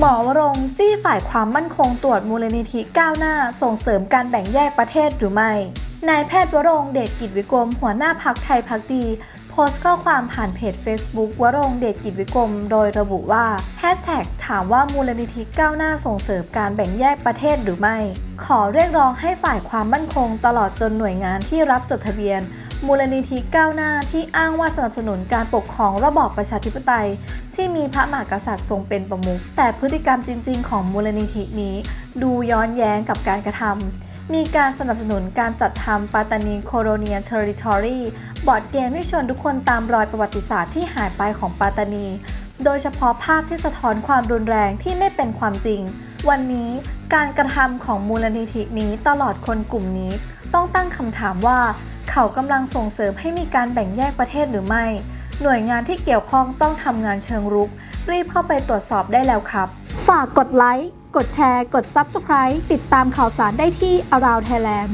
หมอวรงจี้ฝ่ายความมั่นคงตรวจมูลนิธิก้าวหน้าส่งเสริมการแบ่งแยกประเทศหรือไม่ นายแพทย์วรงเดชกิจวิกรมหัวหน้าพักไทยพักดี โพสต์ข้อความผ่านเพจ Facebook วรงเดชกิจวิกรมโดยระบุว่าแฮชแท็กถามว่ามูลนิธิก้าวหน้าส่งเสริมการแบ่งแยกประเทศหรือไม่ ขอเรียกร้องให้ฝ่ายความมั่นคงตลอดจนหน่วยงานที่รับจดทะเบียน มูลนิธิก้าวหน้าที่อ้างว่าสนับสนุนการปกครองระบอบประชาธิปไตย ที่มีพระมหากษัตริย์ทรงเป็นประมุขแต่พฤติกรรมจริง ๆ ของมูลนิธินี้ ดูย้อนแย้งกับการกระทำมีการสนับสนุนการจัดทำปาตานีโคโรเนียเทอริทอรีบอร์ดเกมที่ชวนทุกคนตามรอยประวัติศาสตร์ที่หายไปของปาตานี โดยเฉพาะภาพที่สะท้อนความรุนแรงที่ไม่เป็นความจริง วันนี้การกระทำของมูลนิธินี้ตลอดคนกลุ่มนี้ ต้องตั้งคำถามว่า เขากำลังส่งเสริมให้มีการแบ่งแยกประเทศหรือไม่ หน่วยงานที่เกี่ยวข้องต้องทำงานเชิงรุก รีบเข้าไปตรวจสอบได้แล้วครับ ฝากกดไลค์ กดแชร์ กด Subscribe ติดตามข่าวสารได้ที่ Around Thailand